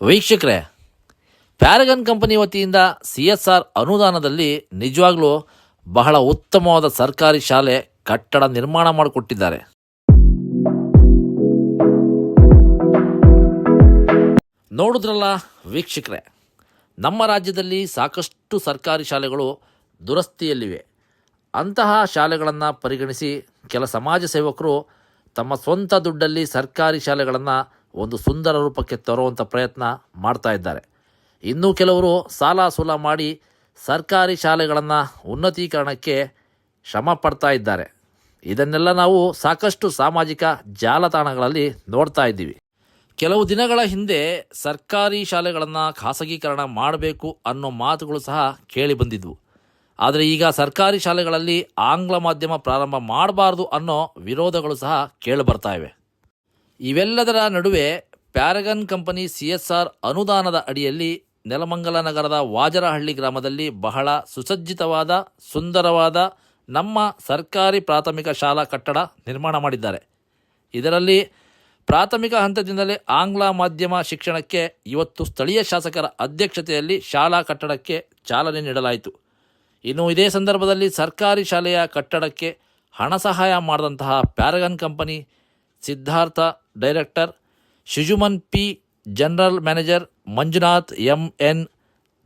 ವೀಕ್ಷಕರೇ, Paragon company ವತಿಯಿಂದ C S R ಅನುದಾನದಲ್ಲಿ ನಿಜವಾಗ್ಲೂ ಬಹಳ ಉತ್ತಮವಾದ ಸರ್ಕಾರಿ ಶಾಲೆ ಕಟ್ಟಡ ನಿರ್ಮಾಣ ಮಾಡಿಕೊಟ್ಟಿದ್ದಾರೆ. ನೋಡಿದ್ರಲ್ಲ ವೀಕ್ಷಕರೇ, ನಮ್ಮ ರಾಜ್ಯದಲ್ಲಿ ಸಾಕಷ್ಟು ಸರ್ಕಾರಿ ಶಾಲೆಗಳು ದುರಸ್ತಿಯಲ್ಲಿವೆ. ಅಂತಹ ಶಾಲೆಗಳನ್ನು ಪರಿಗಣಿಸಿ ಕೆಲ ಸಮಾಜ ಸೇವಕರು ತಮ್ಮ ಸ್ವಂತ ದುಡ್ಡಲ್ಲಿ ಸರ್ಕಾರಿ ಶಾಲೆಗಳನ್ನು ಒಂದು ಸುಂದರ ರೂಪಕ್ಕೆ ತರುವಂಥ ಪ್ರಯತ್ನ ಮಾಡ್ತಾ ಇದ್ದಾರೆ. ಇನ್ನೂ ಕೆಲವರು ಸಾಲ ಸೂಲ ಮಾಡಿ ಸರ್ಕಾರಿ ಶಾಲೆಗಳನ್ನು ಉನ್ನತೀಕರಣಕ್ಕೆ ಶ್ರಮ ಪಡ್ತಾ ಇದ್ದಾರೆ. ಇದನ್ನೆಲ್ಲ ನಾವು ಸಾಕಷ್ಟು ಸಾಮಾಜಿಕ ಜಾಲತಾಣಗಳಲ್ಲಿ ನೋಡ್ತಾ ಇದ್ದೀವಿ. ಕೆಲವು ದಿನಗಳ ಹಿಂದೆ ಸರ್ಕಾರಿ ಶಾಲೆಗಳನ್ನು ಖಾಸಗೀಕರಣ ಮಾಡಬೇಕು ಅನ್ನೋ ಮಾತುಗಳು ಸಹ ಕೇಳಿ ಬಂದಿದ್ವು. ಆದರೆ ಈಗ ಸರ್ಕಾರಿ ಶಾಲೆಗಳಲ್ಲಿ ಆಂಗ್ಲ ಮಾಧ್ಯಮ ಪ್ರಾರಂಭ ಮಾಡಬಾರ್ದು ಅನ್ನೋ ವಿರೋಧಗಳು ಸಹ ಕೇಳಿಬರ್ತಾ ಇವೆ. ಇವೆಲ್ಲದರ ನಡುವೆ Paragon company C S R ಅನುದಾನದ ಅಡಿಯಲ್ಲಿ ನೆಲಮಂಗಲ ನಗರದ ವಾಜರಹಳ್ಳಿ ಗ್ರಾಮದಲ್ಲಿ ಬಹಳ ಸುಸಜ್ಜಿತವಾದ, ಸುಂದರವಾದ ನಮ್ಮ ಸರ್ಕಾರಿ ಪ್ರಾಥಮಿಕ ಶಾಲಾ ಕಟ್ಟಡ ನಿರ್ಮಾಣ ಮಾಡಿದ್ದಾರೆ. ಇದರಲ್ಲಿ ಪ್ರಾಥಮಿಕ ಹಂತದಿಂದಲೇ ಆಂಗ್ಲ ಮಾಧ್ಯಮ ಶಿಕ್ಷಣಕ್ಕೆ ಇವತ್ತು ಸ್ಥಳೀಯ ಶಾಸಕರ ಅಧ್ಯಕ್ಷತೆಯಲ್ಲಿ ಶಾಲಾ ಕಟ್ಟಡಕ್ಕೆ ಚಾಲನೆ ನೀಡಲಾಯಿತು. ಇನ್ನು ಇದೇ ಸಂದರ್ಭದಲ್ಲಿ ಸರ್ಕಾರಿ ಶಾಲೆಯ ಕಟ್ಟಡಕ್ಕೆ ಹಣ ಸಹಾಯ ಮಾಡಿದಂತಹ Paragon company Siddharth, director Shijuman P, general manager Manjunath, M N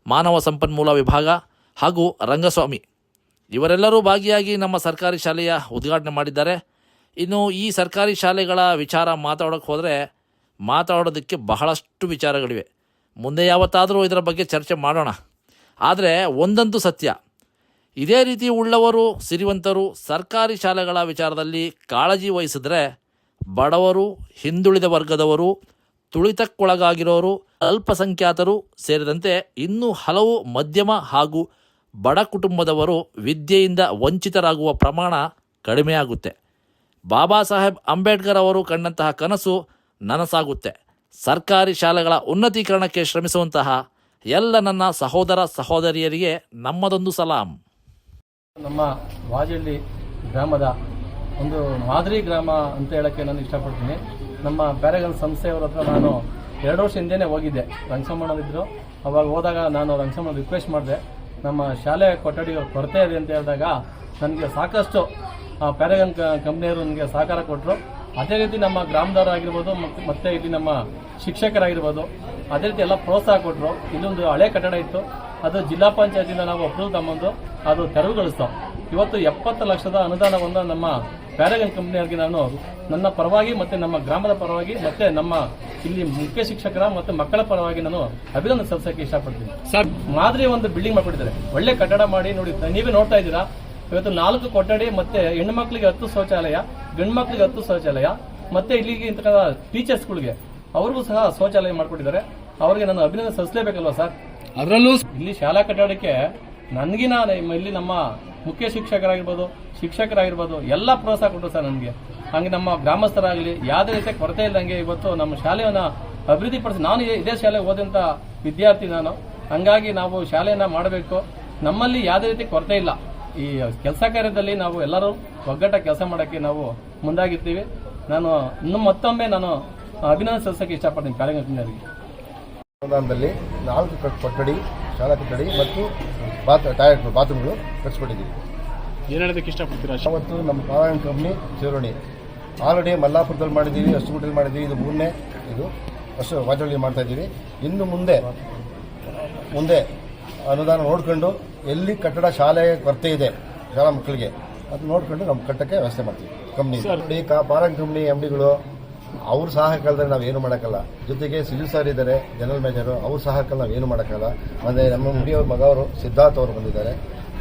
ಮಾನವ ಸಂಪನ್ಮೂಲ ವಿಭಾಗ ಹಾಗೂ ರಂಗಸ್ವಾಮಿ. ಇವರೆಲ್ಲರೂ ಭಾಗಿಯಾಗಿ ನಮ್ಮ ಸರ್ಕಾರಿ ಶಾಲೆಯ ಉದ್ಘಾಟನೆ ಮಾಡಿದ್ದಾರೆ. ಇನ್ನು ಈ ಸರ್ಕಾರಿ ಶಾಲೆಗಳ ವಿಚಾರ ಮಾತಾಡೋಕ್ಕೆ ಹೋದರೆ ಮಾತಾಡೋದಕ್ಕೆ ಬಹಳಷ್ಟು ವಿಚಾರಗಳಿವೆ. ಮುಂದೆ ಯಾವತ್ತಾದರೂ ಇದರ ಬಗ್ಗೆ ಚರ್ಚೆ ಮಾಡೋಣ. ಆದರೆ ಒಂದಂತೂ ಸತ್ಯ. ಇದೇ ರೀತಿ ಉಳ್ಳವರು, ಸಿರಿವಂತರು ಸರ್ಕಾರಿ ಶಾಲೆಗಳ ವಿಚಾರದಲ್ಲಿ ಕಾಳಜಿ ವಹಿಸಿದ್ರೆ ಬಡವರು, ಹಿಂದುಳಿದ ವರ್ಗದವರು, ತುಳಿತಕ್ಕೊಳಗಾಗಿರೋರು, ಅಲ್ಪಸಂಖ್ಯಾತರು ಸೇರಿದಂತೆ ಇನ್ನೂ ಹಲವು ಮಧ್ಯಮ ಹಾಗೂ ಬಡ ಕುಟುಂಬದವರು ವಿದ್ಯೆಯಿಂದ ವಂಚಿತರಾಗುವ ಪ್ರಮಾಣ ಕಡಿಮೆಯಾಗುತ್ತೆ. ಬಾಬಾ ಸಾಹೇಬ್ ಅಂಬೇಡ್ಕರ್ ಅವರು ಕಂಡಂತಹ ಕನಸು ನನಸಾಗುತ್ತೆ. ಸರ್ಕಾರಿ ಶಾಲೆಗಳ ಉನ್ನತೀಕರಣಕ್ಕೆ ಶ್ರಮಿಸುವಂತಹ ಎಲ್ಲ ನನ್ನ ಸಹೋದರ ಸಹೋದರಿಯರಿಗೆ ನಮ್ಮದೊಂದು ಸಲಾಂ. ನಮ್ಮ ವಾಜಳ್ಳಿ ಗ್ರಾಮದ ಒಂದು ಮಾದರಿ ಗ್ರಾಮ ಅಂತ ಹೇಳಕ್ಕೆ ನಾನು ಇಷ್ಟಪಡ್ತೀನಿ. ನಮ್ಮ ಪ್ಯಾರಗನ್ ಸಂಸ್ಥೆಯವ್ರ ಹತ್ರ ನಾನು ಎರಡು ವರ್ಷ ಹಿಂದೆನೇ ಹೋಗಿದ್ದೆ. ರಂಗಸಮ್ಮಣ್ಣನಿದ್ರು ಅವಾಗ ಹೋದಾಗ ನಾನು ರಂಗಸಮ್ಮನ ರಿಕ್ವೆಸ್ಟ್ ಮಾಡಿದೆ. ನಮ್ಮ ಶಾಲೆ ಕೊಠಡಿಗಳು ಕೊರತೆ ಇದೆ ಅಂತ ಹೇಳಿದಾಗ ನನಗೆ ಸಾಕಷ್ಟು ಪ್ಯಾರಗನ್ ಕಂಪ್ನಿಯವರು ನನಗೆ ಸಹಕಾರ ಕೊಟ್ಟರು ಅದೇ ರೀತಿ ನಮ್ಮ ಗ್ರಾಮದವರಾಗಿರ್ಬೋದು ಮತ್ತೆ ಇಲ್ಲಿ ನಮ್ಮ ಶಿಕ್ಷಕರಾಗಿರ್ಬೋದು, ಅದೇ ರೀತಿ ಎಲ್ಲ ಪ್ರೋತ್ಸಾಹ ಕೊಟ್ಟರು ಇಲ್ಲೊಂದು ಹಳೆ ಕಟ್ಟಡ ಇತ್ತು. ಅದು ಜಿಲ್ಲಾ ಪಂಚಾಯತಿಂದ ನಾವು ಅಪ್ರೂವ್ ತಗೊಂಡು ಅದು ತೆರವುಗೊಳಿಸ್ತಾವೆ ಇವತ್ತು ಎಪ್ಪತ್ತು ಲಕ್ಷದ ಅನುದಾನವನ್ನು ನಮ್ಮ ಪ್ಯಾರಗನ್ ಕಂಪ್ನಿಯವರಿಗೆ ನಾನು ನನ್ನ ಪರವಾಗಿ ಮತ್ತೆ ನಮ್ಮ ಗ್ರಾಮದ ಪರವಾಗಿ ಮತ್ತೆ ನಮ್ಮ ಇಲ್ಲಿ ಮುಖ್ಯ ಶಿಕ್ಷಕರ ಮತ್ತು ಮಕ್ಕಳ ಪರವಾಗಿ ನಾನು ಅಭಿನಂದನೆ ಸಲ್ಲಿಸೋಕೆ ಇಷ್ಟಪಡ್ತೀನಿ. ಸರ್. ಮಾದರಿ ಒಂದು ಬಿಲ್ಡಿಂಗ್ ಮಾಡ್ಬಿಟ್ಟಿದ್ದಾರೆ ಒಳ್ಳೆ ಕಟ್ಟಡ ಮಾಡಿ ನೋಡಿ ನೀವೇ ನೋಡ್ತಾ ಇದ್ದೀರಾ? ಇವತ್ತು ನಾಲ್ಕು ಕೊಠಡಿ ಮತ್ತೆ ಹೆಣ್ಣು ಮಕ್ಕಳಿಗೆ ಹತ್ತು ಶೌಚಾಲಯ ಗಂಡು ಮಕ್ಕಳಿಗೆ ಹತ್ತು ಶೌಚಾಲಯ ಮತ್ತೆ ಇಲ್ಲಿಗೆ ಇಂತಹ ಟೀಚರ್ಸ್ಗಳಿಗೆ ಅವ್ರಿಗೂ ಸಹ ಶೌಚಾಲಯ ಮಾಡಿಕೊಟ್ಟಿದ್ದಾರೆ. ಅವರಿಗೆ ನಾನು ಅಭಿನಂದನೆ ಸಲ್ಲಿಸಲೇಬೇಕಲ್ವಾ ಸರ್? ಅದರಲ್ಲೂ ಇಲ್ಲಿ ಶಾಲಾ ಕಟ್ಟಡಕ್ಕೆ ನನಗಿನ ಇಲ್ಲಿ ನಮ್ಮ ಮುಖ್ಯ ಶಿಕ್ಷಕರಾಗಿರ್ಬೋದು ಶಿಕ್ಷಕರಾಗಿರ್ಬೋದು, ಎಲ್ಲ ಪ್ರೋತ್ಸಾಹ ಕೊಟ್ಟರು ಸರ್ ನನಗೆ. ಹಂಗೆ ನಮ್ಮ ಗ್ರಾಮಸ್ಥರಾಗಲಿ, ಯಾವುದೇ ರೀತಿಯ ಕೊರತೆ ಇಲ್ಲದಂಗೆ ಇವತ್ತು ನಮ್ಮ ಶಾಲೆಯನ್ನ ಅಭಿವೃದ್ಧಿಪಡಿಸಿ ನಾನು ಇದೇ- ಶಾಲೆ ಓದಂತ ವಿದ್ಯಾರ್ಥಿ ನಾನು. ಹಂಗಾಗಿ ನಾವು ಶಾಲೆಯನ್ನು ಮಾಡಬೇಕು. ನಮ್ಮಲ್ಲಿ ಯಾವುದೇ ರೀತಿ ಕೊರತೆ ಇಲ್ಲ. ಈ ಕೆಲಸ ಕಾರ್ಯದಲ್ಲಿ ನಾವು ಎಲ್ಲರೂ ಒಗ್ಗಟ್ಟ ಕೆಲಸ ಮಾಡೋಕ್ಕೆ ನಾವು ಮುಂದಾಗಿರ್ತೀವಿ. ನಾನು ಇನ್ನು ಮತ್ತೊಮ್ಮೆ ನಾನು ಅಭಿನಂದನೆ ಸಲ್ಲಿಸಕ್ಕೆ ಇಷ್ಟಪಡ್ತೀನಿ. ಕಾರ್ಯಕರ್ತರಿಗೆ. ನಾಲ್ಕು ಕೊಠಡಿ ಶಾಲಾ ಕೊಠಡಿ ಮತ್ತು ಬಾತ್ ಟಾಯ್ಲೆಟ್ ಬಾತ್ರೂಮ್ಗಳು ಕಟ್ಸ್ಕೊಟ್ಟಿದ್ದೀವಿ ಏನು ಹೇಳೋದಕ್ಕೆ ಇಷ್ಟಪಡ್ತೀರಾ? ಅವತ್ತು ನಮ್ಮ ಪಾರಾಯಣ ಕಂಪ್ನಿ ಚೇರೋಣಿ ಆಲ್ರೆಡಿ ಮಲ್ಲಾಪುರದಲ್ಲಿ ಮಾಡಿದ್ದೀವಿ ಅಷ್ಟುಗುಟ್ಟಲ್ಲಿ ಮಾಡಿದ್ದೀವಿ ಇದು ಮೂರನೇ ಇದು ಅಷ್ಟು ವಾಜಳ್ಳಿ ಮಾಡ್ತಾ ಇದ್ದೀವಿ. ಇನ್ನು ಮುಂದೆ ಮುಂದೆ ಅನುದಾನ ನೋಡಿಕೊಂಡು ಎಲ್ಲಿ ಕಟ್ಟಡ ಶಾಲೆ ಕೊರತೆ ಇದೆ ಶಾಲಾ ಮಕ್ಕಳಿಗೆ ಅದು ನೋಡ್ಕೊಂಡು ನಮ್ಮ ಕಟ್ಟಕ್ಕೆ ವ್ಯವಸ್ಥೆ ಮಾಡ್ತೀವಿ. ಕಂಪ್ನಿ. ಕಾ ಪಾರಾಯಣ ಕಂಪ್ನಿ ಎಂ ಡಿಗಳು ಅವ್ರ ಸಹಾಯಕಾಲದಲ್ಲಿ ನಾವು ಏನು ಮಾಡೋಕ್ಕಲ್ಲ. ಜೊತೆಗೆ ಸಿಜು ಸರ್ ಇದ್ದಾರೆ ಜನರಲ್ ಮ್ಯಾನೇಜರು ಅವ್ರ ಸಹಾಯಕಾಲ ನಾವು ಏನು ಮಾಡೋಕ್ಕಲ್ಲ. ಮತ್ತು ನಮ್ಮ ಮುಡಿಯವ್ರ ಮಗ ಅವರು ಸಿದ್ಧಾರ್ಥ ಅವರು ಬಂದಿದ್ದಾರೆ.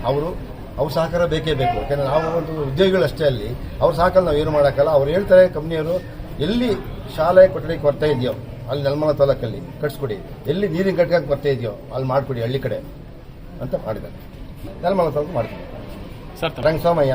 ಅವರು ಅವ್ರ ಸಹಕಾರ ಬೇಕೇ ಬೇಕು. ಯಾಕಂದರೆ ನಾವು ಒಂದು ಉದ್ಯೋಗಿಗಳಷ್ಟೇ ಅಲ್ಲಿ. ಅವ್ರ ಸಹಕಾರ ನಾವು ಏನು ಮಾಡೋಕ್ಕಲ್ಲ. ಅವ್ರು ಹೇಳ್ತಾರೆ ಕಂಪ್ನಿಯವರು ಎಲ್ಲಿ ಶಾಲೆ ಕೊಠಡಿ ಕೊರತೆ ಇದೆಯೋ ಅಲ್ಲಿ ನೆಲಮಲ ತಾಲೂಕಲ್ಲಿ ಕಟ್ಸ್ಕೊಡಿ. ಎಲ್ಲಿ ನೀರಿನ ಕಟ್ಕೊಂಡು ಕೊರತೆ ಇದೆಯೋ ಅಲ್ಲಿ ಮಾಡಿಕೊಡಿ ಹಳ್ಳಿ ಕಡೆ. ಅಂತ ಮಾಡಿದ್ದಾರೆ. ನೆಲಮಲ ತಾಲೂಕು ಮಾಡ್ತೀವಿ ಸರ್ ರಂಗಸ್ವಾಮಯ್ಯ.